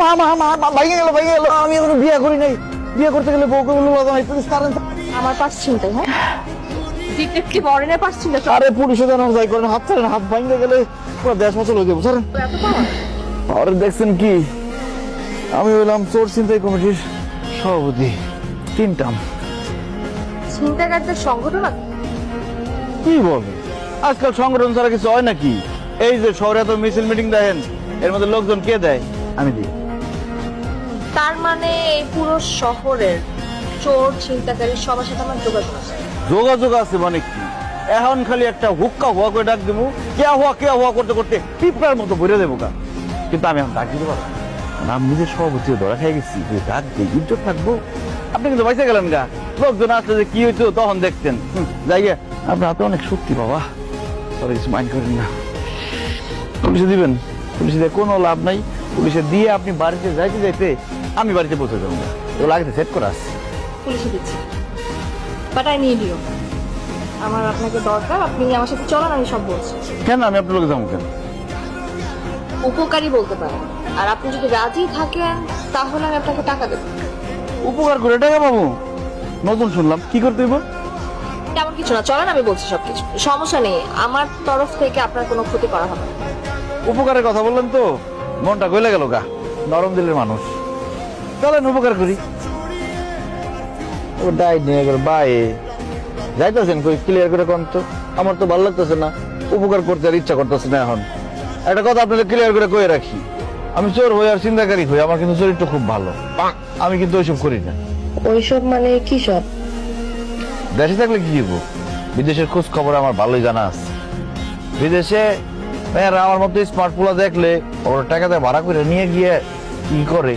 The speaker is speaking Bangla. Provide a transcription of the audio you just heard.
মা মা মা মা ভাইগে গেল ভাইগে গেল। আমি এখনও বিয়ে করি নাই। বিয়ে করতে গেলে বউকে বলব বাবা ভাই পুলিশ আমার পাশ ছিনতাই হ্যাঁ ডিটেকটিভ পাশ আরে পুলিশে যেন যাই করেন হাত ছাড়েন হাত ভাঙতে গেলে পুরো দেশ মতো বুঝলেন এত পাওয়ার? আরে দেখছেন কি? আমি হইলাম চোর চিন্তাই কমিটির সভাপতি তিনটাম ছিনতাইকারীদের সংগঠন? কি বলে আজকাল সংগঠন ছাড়া কিছু হয় নাকি? এই যে শহরে এত মিছিল মিটিং দেখেন এর মধ্যে লোকজন কে দেয়? আমি দিই। তার মানে এই পুরো শহরের চোর ছিনতাইকারী সবার সাথে আমার যোগাযোগ আছে। যোগাযোগ আছে মানে কি? এখন খালি একটা হুক্কা হুয়া করে ডাক দেবো কে হুয়া কে হুয়া করতে করতে পিঁপড়ার মতো ভরে দেবো কা কিন্তু আমি এখন ডাক দিতে পারব না। কারণ আমি নিজের সভাপতি ধরা খেয়ে গেছি। যে ডাক দিয়ে ইজ্জত থাকব? আপনি কিন্তু বাইসে গেলেন গা। লোকজন আসলে যে কি হয়েছে তখন দেখতেন। যাই গে, আপনার হাতে অনেক শক্তি বাবা। তবে কিছু মাইন্ড করেন না। পুলিশে দিবেন। পুলিশে কোনো লাভ নাই। পুলিশে দিয়ে আপনি বাড়িতে যাইতে যাইতে আমি বাড়িতে পৌঁছে যাব। এগুলো আগে সেট করা আছে পুলিশে দিচ্ছি। আই নিড ইউ আমার আপনাকে দরকার আপনি আমার সাথে চলেন আমি সব বলছি। কেন? আমি আপনার লোকে যাব কেন? উপকারী বলতে পারেন। আর আপনি যদি রাজি থাকেন তাহলে আমি আপনাকে টাকা দেবো। উপকার করে টাকা পাবো? নতুন শুনলাম। কি করতে হইব? তেমন কিছু না। চলেন আমি বলছি সবকিছু। সমস্যা নেই। আমার তরফ থেকে আপনার কোনো ক্ষতি করা হবে না। উপকারের কথা বললেন তো? মনটা গলে গেল গা। নরম দিলের মানুষ। চলেন উপকার করি। ও ডাই নিয়ে গেল বাই। যাইতেছেন কই ক্লিয়ার করে কোন তো? আমার তো ভালো লাগতেছে না। উপকার করতে আর ইচ্ছা করতেছে না এখন। একটা কথা আপনাদের ক্লিয়ার করে কয়ে রাখি। আমি চোর হই আর চিন্তাকারী হই আমার কিন্তু চরিত্র খুব ভালো। আমি কিন্তু ওইসব করি না। ওইসব মানে কি সব? দেশে থাকলে কি করব বিদেশের খোঁজ খবর আমার ভালোই জানা আছে। বিদেশে মেয়েরা আমার মতো স্মার্ট পোলা দেখলে ওর টাকাতে ভাড়া করে নিয়ে গিয়ে কি করে।